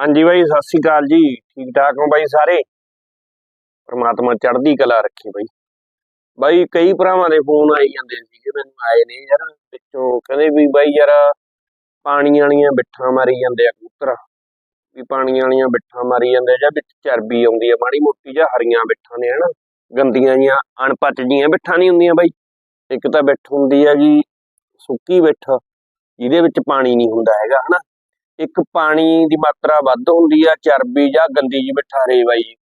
ਹਾਂਜੀ ਬਾਈ, ਸਤਿ ਸ਼੍ਰੀ ਅਕਾਲ ਜੀ। ਠੀਕ ਠਾਕ ਹੋ ਬਾਈ ਸਾਰੇ? ਪਰਮਾਤਮਾ ਚੜ੍ਹਦੀ ਕਲਾ ਰੱਖੀ ਬਾਈ। ਬਾਈ, ਕਈ ਭਰਾਵਾਂ ਦੇ ਫੋਨ ਆਈ ਜਾਂਦੇ ਸੀਗੇ, ਮੈਨੂੰ ਆਏ ਨੇ ਯਾਰ। ਵਿੱਚੋਂ ਕਹਿੰਦੇ ਵੀ ਬਾਈ ਯਾਰ, ਪਾਣੀ ਵਾਲੀਆਂ ਬਿੱਠਾਂ ਮਾਰੀ ਜਾਂਦੇ ਆ ਕਬੂਤਰ। ਵੀ ਪਾਣੀ ਵਾਲੀਆਂ ਬਿੱਠਾਂ ਮਾਰੀ ਜਾਂਦੇ ਜਾਂ ਵਿੱਚ ਚਰਬੀ ਆਉਂਦੀ ਆ, ਮਾੜੀ ਮੋਟੀ ਜਾਂ ਹਰੀਆਂ ਬਿੱਠਾਂ ਨੇ, ਹਨਾ? ਗੰਦੀਆਂ ਜੀਆਂ, ਅਣਪਚ ਜੀਆਂ ਬਿੱਠਾਂ ਨਹੀਂ ਹੁੰਦੀਆਂ ਬਾਈ। ਇੱਕ ਤਾਂ ਬਿੱਠ ਹੁੰਦੀ ਹੈਗੀ ਸੁੱਕੀ ਬਿੱਠ, ਜਿਹਦੇ ਵਿੱਚ ਪਾਣੀ ਨਹੀਂ ਹੁੰਦਾ ਹੈਗਾ, ਹਨਾ? ਇੱਕ ਪਾਣੀ ਦੀ ਮਾਤਰਾ ਵੱਧ ਹੁੰਦੀ ਆ, ਚਰਬੀ ਜਾਂ ਗੰਦੀ ਜਿਹੀ ਬਿਠਾਰੇ ਬਾਈ।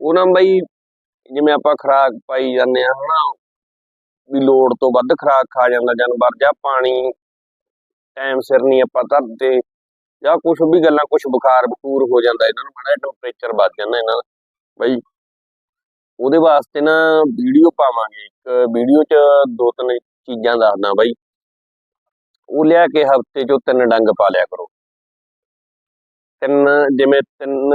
ਉਹ ਨਾ ਬਾਈ, ਜਿਵੇਂ ਆਪਾਂ ਖੁਰਾਕ ਪਾਈ ਜਾਂਦੇ ਆ, ਹਨਾ, ਵੀ ਲੋੜ ਤੋਂ ਵੱਧ ਖੁਰਾਕ ਖਾ ਜਾਂਦਾ ਜਾਨਵਰ, ਜਾਂ ਪਾਣੀ ਟਾਈਮ ਸਿਰ ਨਹੀਂ ਆਪਾਂ ਧਰਦੇ, ਜਾਂ ਕੁਝ ਵੀ ਗੱਲਾਂ ਕੁਝ ਬੁਖਾਰ ਬਖੂਰ ਹੋ ਜਾਂਦਾ ਇਹਨਾਂ ਨੂੰ ਮਾੜਾ ਟੈਂਪਰੇਚਰ ਵੱਧ ਜਾਂਦਾ ਇਹਨਾਂ ਦਾ। ਬਾਈ, ਉਹਦੇ ਵਾਸਤੇ ਨਾ ਵੀਡੀਓ ਪਾਵਾਂਗੇ, ਇੱਕ ਵੀਡੀਓ 'ਚ ਦੋ ਤਿੰਨ ਚੀਜ਼ਾਂ ਦੱਸਦਾ ਬਾਈ। ਉਹ ਲਿਆ ਕੇ ਹਫ਼ਤੇ 'ਚੋਂ ਤਿੰਨ ਡੰਗ ਪਾ ਲਿਆ ਕਰੋ। ਤਿੰਨ, ਜਿਵੇਂ ਤਿੰਨ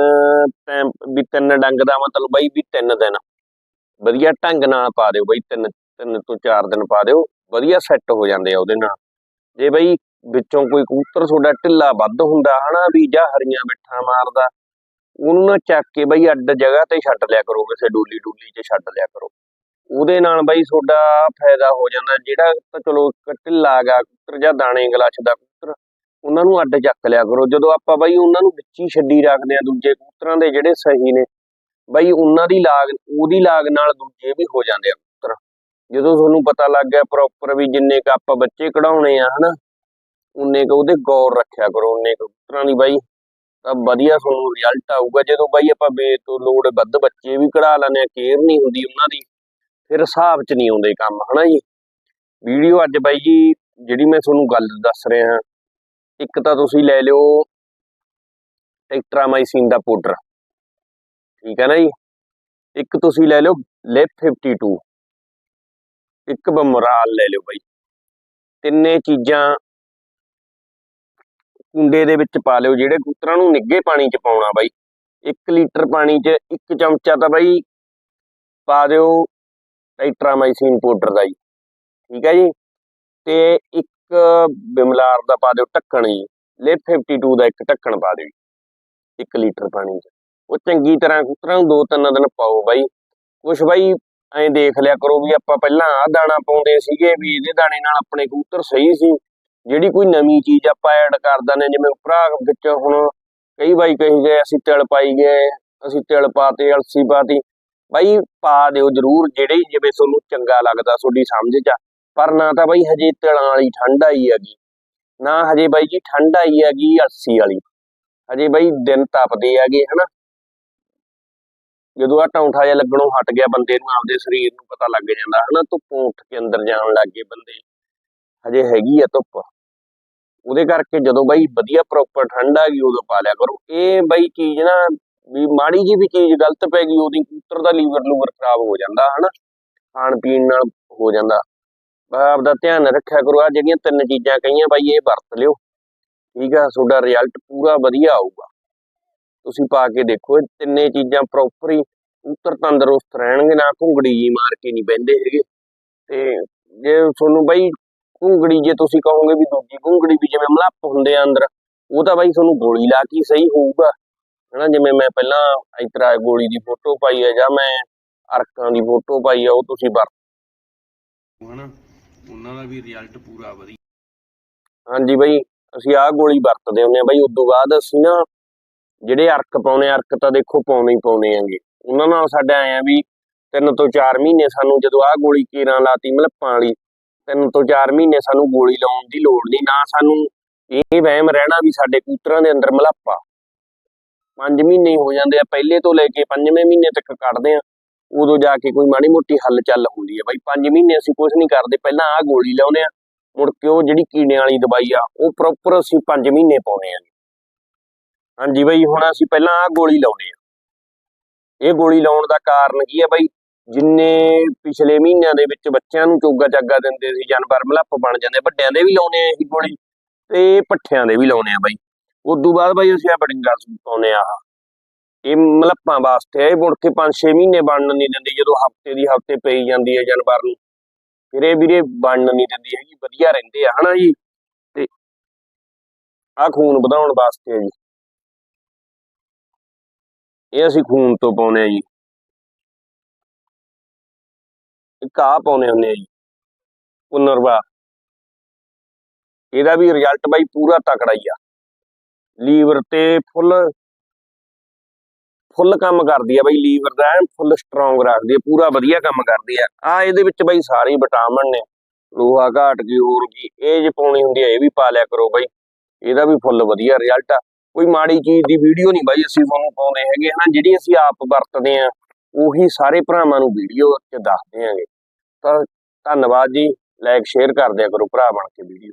ਟਾਈਮ ਵੀ ਤਿੰਨ ਡੰਗ ਦਾ ਮਤਲਬ ਬਈ ਵੀ ਤਿੰਨ ਦਿਨ। ਵਧੀਆ ਢੰਗ ਨਾਲ ਪਾ ਦਿਓ ਬਈ, ਤਿੰਨ ਤਿੰਨ ਤੋਂ ਚਾਰ ਦਿਨ ਪਾ ਦਿਓ, ਵਧੀਆ ਸੈੱਟ ਹੋ ਜਾਂਦੇ ਆ ਉਹਦੇ ਨਾਲ। ਜੇ ਬਈ ਵਿੱਚੋਂ ਕੋਈ ਕਬੂਤਰ ਤੁਹਾਡਾ ਢਿੱਲਾ ਵੱਧ ਹੁੰਦਾ ਹਨਾ, ਵੀ ਜਾਂ ਹਰੀਆਂ ਮਿੱਠਾਂ ਮਾਰਦਾ, ਉਹਨਾਂ ਚੱਕ ਕੇ ਬਈ ਅੱਡ ਜਗ੍ਹਾ ਤੇ ਛੱਡ ਲਿਆ ਕਰੋ, ਕਿਸੇ ਡੋਲੀ ਡੋਲੀ 'ਚ ਛੱਡ ਲਿਆ ਕਰੋ। ਉਹਦੇ ਨਾਲ ਬਈ ਤੁਹਾਡਾ ਫਾਇਦਾ ਹੋ ਜਾਂਦਾ, ਜਿਹੜਾ ਤਾਂ ਚਲੋ ਇੱਕ ਢਿੱਲਾ ਹੈਗਾ, ਕਬੂਤਰ ਜਾਂ ਦਾਣੇ ਗਲਾਚ ਦਾ ਉਹਨਾਂ ਨੂੰ ਅੱਡ ਚੱਕ ਲਿਆ ਕਰੋ। ਜਦੋਂ ਆਪਾਂ ਬਾਈ ਉਹਨਾਂ ਨੂੰ ਵਿੱਚ ਹੀ ਛੱਡੀ ਰੱਖਦੇ ਆ ਦੂਜੇ ਕਬੂਤਰਾਂ ਦੇ ਜਿਹੜੇ ਸਹੀ ਨੇ, ਬਈ ਉਹਨਾਂ ਦੀ ਲਾਗ, ਉਹਦੀ ਲਾਗ ਨਾਲ ਦੂਜੇ ਵੀ ਹੋ ਜਾਂਦੇ ਆ ਕਬੂਤਰ। ਜਦੋਂ ਤੁਹਾਨੂੰ ਪਤਾ ਲੱਗ ਗਿਆ ਪ੍ਰੋਪਰ ਵੀ ਜਿੰਨੇ ਕ ਆਪਾਂ ਬੱਚੇ ਕਢਾਉਣੇ ਆ, ਹਨਾ, ਉਨੇ ਕ ਉਹਦੇ ਗੌਰ ਰੱਖਿਆ ਕਰੋ ਉਨੇ ਕਬੂਤਰਾਂ ਦੀ ਬਾਈ। ਤਾਂ ਵਧੀਆ ਤੁਹਾਨੂੰ ਰਿਜ਼ਲਟ ਆਊਗਾ। ਜਦੋਂ ਬਾਈ ਆਪਾਂ ਬੇ ਤੋਂ ਲੋੜ ਵੱਧ ਬੱਚੇ ਵੀ ਕਢਾ ਲੈਂਦੇ ਆ ਕੇਅਰ ਨਹੀਂ ਹੁੰਦੀ ਉਹਨਾਂ ਦੀ, ਫਿਰ ਹਿਸਾਬ 'ਚ ਨਹੀਂ ਆਉਂਦੇ ਕੰਮ, ਹਨਾ ਜੀ। ਵੀਡੀਓ ਅੱਜ ਬਾਈ ਜੀ, ਜਿਹੜੀ ਮੈਂ ਤੁਹਾਨੂੰ ਗੱਲ ਦੱਸ ਰਿਹਾ ਇੱਕ ਤਾਂ ਤੁਸੀਂ ਲੈ ਲਿਓ ਟੈਕਟਰਾਮਾਈਸਿਨ ਦਾ ਪਾਊਡਰ। ਠੀਕ ਹੈ ਨਾ ਜੀ? ਇੱਕ ਤੁਸੀਂ ਲੈ ਲਿਓ ਲਿਪ 52 ਇੱਕ ਬਮਰਾਲ ਲੈ ਲਿਓ ਬਾਈ। ਤਿੰਨੇ ਚੀਜ਼ਾਂ ਕੁੰਡੇ ਦੇ ਵਿੱਚ ਪਾ ਲਿਓ, ਜਿਹੜੇ ਕਬੂਤਰਾਂ ਨੂੰ ਨਿੱਗੇ ਪਾਣੀ 'ਚ ਪਾਉਣਾ ਬਾਈ। 1 ਲੀਟਰ ਪਾਣੀ 'ਚ ਇੱਕ ਚਮਚਾ ਤਾਂ ਬਾਈ ਪਾ ਦਿਓ ਟੈਕਟਰਾਮਾਈਸਿਨ ਪਾਊਡਰ ਦਾ ਜੀ। ਠੀਕ ਹੈ ਜੀ? ਤੇ ਇੱਕ ਬਿਮਲਾਰ ਦਾ ਪਾ ਦਿਓ ਢੱਕਣ ਜੀ ਲਿਪ 52 ਦਾ ਇੱਕ ਢੱਕਣ ਪਾ ਦਿਓ ਜੀ 1 ਲੀਟਰ ਪਾਣੀ 'ਚ। ਉਹ ਚੰਗੀ ਤਰ੍ਹਾਂ ਕਬੂਤਰਾਂ ਨੂੰ ਦੋ ਤਿੰਨ ਦਿਨ ਪਾਓ ਬਾਈ। ਕੁਛ ਬਾਈ ਐਂ ਦੇਖ ਲਿਆ ਕਰੋ ਵੀ ਆਪਾਂ ਪਹਿਲਾਂ ਆਹ ਦਾਣਾ ਪਾਉਂਦੇ ਸੀਗੇ ਵੀ ਇਹਦੇ ਦਾਣੇ ਨਾਲ ਆਪਣੇ ਕਬੂਤਰ ਸਹੀ ਸੀ। ਜਿਹੜੀ ਕੋਈ ਨਵੀਂ ਚੀਜ਼ ਆਪਾਂ ਐਡ ਕਰ ਦਿੰਦੇ ਜਿਵੇਂ ਭਰਾ ਵਿੱਚ ਹੁਣ ਕਈ ਬਾਈ ਕਹੀ ਗਏ, ਅਸੀਂ ਤਿਲ ਪਾਈ ਗਏ, ਅਸੀਂ ਤਿਲ ਪਾਤੇ, ਅਲਸੀ ਪਾਤੀ। ਬਾਈ ਪਾ ਦਿਓ ਜਰੂਰ, ਜਿਹੜੇ ਜਿਵੇਂ ਤੁਹਾਨੂੰ ਚੰਗਾ ਲੱਗਦਾ, ਤੁਹਾਡੀ ਸਮਝ 'ਚ ਆ। ਪਰ ਨਾ ਤਾਂ ਬਾਈ ਹਜੇ ਤਿਲਾਂ ਵਾਲੀ ਠੰਡ ਆਈ ਹੈਗੀ, ਨਾ ਹਜੇ ਬਾਈ ਜੀ ਠੰਡ ਆਈ ਹੈਗੀ ਅਲਸੀ ਵਾਲੀ। ਹਜੇ ਬਾਈ ਦਿਨ ਤਪਦੇ ਹੈਗੇ, ਹਨਾ। ਜਦੋਂ ਆ ਟੌਂਠਾ ਜਿਹਾ ਲੱਗਣੋਂ ਹਟ ਗਿਆ ਬੰਦੇ ਨੂੰ, ਆਪਦੇ ਸਰੀਰ ਨੂੰ ਪਤਾ ਲੱਗ ਜਾਂਦਾ, ਹਨਾ। ਧੁੱਪੋਂ ਉੱਠ ਕੇ ਅੰਦਰ ਜਾਣ ਲੱਗ ਗਏ ਬੰਦੇ। ਹਜੇ ਹੈਗੀ ਆ ਧੁੱਪ। ਉਹਦੇ ਕਰਕੇ ਜਦੋਂ ਬਾਈ ਵਧੀਆ ਪ੍ਰੋਪਰ ਠੰਡ ਆ ਗਈ, ਉਦੋਂ ਪਾ ਲਿਆ ਕਰੋ। ਇਹ ਬਾਈ ਚੀਜ਼ ਨਾ, ਵੀ ਮਾੜੀ ਜੀ ਵੀ ਚੀਜ਼ ਗਲਤ ਪੈ ਗਈ, ਉਹਦੀ ਕੂਤਰ ਦਾ ਲੀਵਰ ਲੂਵਰ ਖਰਾਬ ਹੋ ਜਾਂਦਾ, ਹਨਾ। ਖਾਣ ਪੀਣ ਨਾਲ ਹੋ ਜਾਂਦਾ। ਆਪਦਾ ਧਿਆਨ ਰੱਖਿਆ ਕਰੋ ਆ ਜਿਹੜੀਆਂ ਤਿੰਨ ਚੀਜ਼ਾਂ ਕਹੀਆਂ ਬਾਈ, ਇਹ ਵਰਤ ਲਿਓ। ਠੀਕ ਆ, ਤੁਹਾਡਾ ਰਿਜ਼ਲਟ ਪੂਰਾ ਵਧੀਆ ਆਊਗਾ। ਤੁਸੀਂ ਪਾ ਕੇ ਦੇਖੋ, ਇਹ ਤਿੰਨੇ ਚੀਜ਼ਾਂ ਪ੍ਰੋਪਰ ਹੀ ਕਬੂਤਰ ਤੰਦਰੁਸਤ ਰਹਿਣਗੇ, ਨਾ ਘੁੰਗੜੀ ਜੀ ਮਾਰ ਕੇ ਨਹੀਂ ਬਹਿੰਦੇ ਹੈਗੇ। ਤੇ ਜੇ ਤੁਹਾਨੂੰ ਬਾਈ ਘੁੰਗੜੀ, ਜੇ ਤੁਸੀਂ ਕਹੋਗੇ ਵੀ ਦੂਜੀ ਘੁੰਗੜੀ ਵੀ ਜਿਵੇਂ ਮਲੱਪ ਹੁੰਦੇ ਆ ਅੰਦਰ, ਉਹ ਤਾਂ ਬਾਈ ਤੁਹਾਨੂੰ ਗੋਲੀ ਲਾ ਕੇ ਸਹੀ ਹੋਊਗਾ। ਹਨਾ, ਜਿਵੇਂ ਮੈਂ ਪਹਿਲਾਂ ਇਸ ਗੋਲੀ ਦੀ ਫੋਟੋ ਪਾਈ ਹੈ ਜਾਂ ਮੈਂ ਅਰਕਾਂ ਦੀ ਫੋਟੋ ਪਾਈ ਆ, ਉਹ ਤੁਸੀਂ ਵਰਤ ਹਨਾ। ਉਹਨਾਂ ਦਾ ਵੀ ਰਿਜ਼ਲਟ ਪੂਰਾ ਵਧੀਆ। ਹਾਂਜੀ ਬਾਈ, ਅਸੀਂ ਆਹ ਗੋਲੀ ਵਰਤਦੇ ਹੁੰਦੇ ਆ ਬਾਈ, ਉਦੋਂ ਬਾਅਦ ਅਸੀਂ ਨਾ ਜਿਹੜੇ ਅਰਕ ਪਾਉਨੇ ਅਰਕ ਤਾਂ ਦੇਖੋ ਪਾਉਣੇ ਹੀ ਪਾਉਣੇ ਆਂਗੇ ਉਹਨਾਂ ਨਾਲ ਸਾਡਾ ਐ ਵੀ ਤਿੰਨ ਤੋਂ 4 ਮਹੀਨੇ ਸਾਨੂੰ ਜਦੋਂ ਆਹ ਗੋਲੀ ਕੀਰਾਂ ਲਾਤੀ ਮਲੱਪਾਂ ਵਾਲੀ ਤਿੰਨ ਤੋਂ ਚਾਰ ਮਹੀਨੇ ਸਾਨੂੰ ਗੋਲੀ ਲਾਉਣ ਦੀ ਲੋੜ ਨਹੀਂ, ਨਾ ਸਾਨੂੰ ਇਹ ਵਹਿਮ ਰਹਿਣਾ ਵੀ ਸਾਡੇ ਕੂਤਰਾਂ ਦੇ ਅੰਦਰ ਮਲੱਪਾ। 5 ਮਹੀਨੇ ਹੋ ਜਾਂਦੇ ਆ, ਪਹਿਲੇ ਤੋਂ ਲੈ ਕੇ 5ਵੇਂ ਮਹੀਨੇ ਤੱਕ ਕੱਢਦੇ ਆ। ਉਦੋਂ ਜਾ ਕੇ ਕੋਈ ਮਾੜੀ ਮੋਟੀ ਹੱਲ ਚੱਲ ਹੁੰਦੀ ਹੈ। ਬਾਈ 5 ਮਹੀਨੇ ਅਸੀਂ ਕੁਝ ਨਹੀਂ ਕਰਦੇ। ਪਹਿਲਾਂ ਆਹ ਗੋਲੀ ਲਾਉਨੇ ਆ ਮੁੜ ਕੇ ਉਹ ਜਿਹੜੀ ਕੀੜਿਆਂ ਵਾਲੀ ਦਵਾਈ ਆ, ਉਹ ਪ੍ਰੋਪਰ ਅਸੀਂ 5 ਮਹੀਨੇ ਪਾਉਨੇ ਆ ਹਾਂਜੀ ਬਾਈ, ਹੁਣ ਅਸੀਂ ਪਹਿਲਾਂ ਆਹ ਗੋਲੀ ਲਾਉਨੇ ਆ ਇਹ ਗੋਲੀ ਲਾਉਣ ਦਾ ਕਾਰਨ ਕੀ ਹੈ ਬਾਈ? ਜਿੰਨੇ ਪਿਛਲੇ ਮਹੀਨਿਆਂ ਦੇ ਵਿੱਚ ਬੱਚਿਆਂ ਨੂੰ ਚੋਗਾ ਚਾਗਾ ਦਿੰਦੇ ਸੀ, ਜਾਨਵਰ ਮਲੱਪ ਬਣ ਜਾਂਦੇ, ਵੱਡਿਆਂ ਦੇ ਵੀ ਲਾਉਨੇ ਆ ਇਹ ਗੋਲੀ ਤੇ ਪੱਠਿਆਂ ਦੇ ਵੀ ਲਾਉਨੇ ਆ ਬਾਈ। ਉਦੋਂ ਬਾਅਦ ਬਾਈ ਅਸੀਂ ਆ ਬੜਿੰਗਾ ਪਾਉਨੇ ਆ ਇਹ ਮਲੱਪਾਂ ਵਾਸਤੇ ਆ, ਇਹ ਮੁੜ ਕੇ 5-6 ਮਹੀਨੇ ਬਣਨ ਨਹੀਂ ਦਿੰਦੀ ਜਦੋਂ ਹਫ਼ਤੇ ਦੀ ਹਫ਼ਤੇ ਪਈ ਜਾਂਦੀ ਹੈ ਜਾਨਵਰ ਨੂੰ। ਫਿਰ ਇਹ ਵੀਰੇ ਬਣਨ ਨਹੀਂ ਦਿੰਦੀ ਹੈਗੀ ਵਧੀਆ ਰਹਿੰਦੇ ਆ ਹਨਾ ਜੀ? ਤੇ ਆ ਖੂਨ ਵਧਾਉਣ ਵਾਸਤੇ ਜੀ। ਇਹ ਅਸੀਂ ਖੂਨ ਤੋਂ ਪਾਉਨੇ ਆ ਜੀ। ਇੱਕ ਆਹ ਪਾਉਨੇ ਹੁੰਦੇ ਆ ਜੀ ਪੁਨਰਵਾ। ਇਹਦਾ ਵੀ ਰਿਜ਼ਲਟ ਬਾਈ ਪੂਰਾ ਤਕੜਾ ਹੀ ਆ। ਲੀਵਰ ਤੇ ਫੁੱਲ ਫੁੱਲ ਕੰਮ ਕਰਦੀ ਆ ਬਾਈ, ਲੀਵਰ ਦਾ ਫੁੱਲ ਸਟਰੋਂਗ ਰੱਖਦੀ ਆ, ਪੂਰਾ ਵਧੀਆ ਕੰਮ ਕਰਦੀ ਆ। ਆ ਇਹਦੇ ਵਿੱਚ ਬਾਈ ਸਾਰੇ ਵਿਟਾਮਿਨ ਨੇ, ਲੋਹਾ ਘਾਟ ਕੀ ਹੋਰ ਕੀ, ਇਹ ਜੇ ਪਾਉਣੀ ਹੁੰਦੀ ਆ, ਇਹ ਵੀ ਪਾ ਲਿਆ ਕਰੋ ਬਾਈ। ਇਹਦਾ ਵੀ ਫੁੱਲ ਵਧੀਆ ਰਿਜ਼ਲਟ ਆ। ਕੋਈ ਮਾੜੀ ਚੀਜ਼ ਦੀ ਵੀਡੀਓ ਨਹੀਂ ਬਾਈ, ਅਸੀਂ ਤੁਹਾਨੂੰ ਪਾਉਂਦੇ ਹੈਗੇ ਹਨਾ, ਜਿਹੜੀ ਅਸੀਂ ਆਪ ਵਰਤਦੇ ਆ, ਉਹੀ ਸਾਰੇ ਭਰਾਵਾਂ ਨੂੰ ਵੀਡੀਓ 'ਚ ਦੱਸਦੇ ਆਂਗੇ ਤਾਂ ਧੰਨਵਾਦ ਜੀ ਲਾਈਕ ਸ਼ੇਅਰ ਕਰ ਕਰੋ ਭਰਾ ਬਣ ਕੇ ਵੀਡੀਓ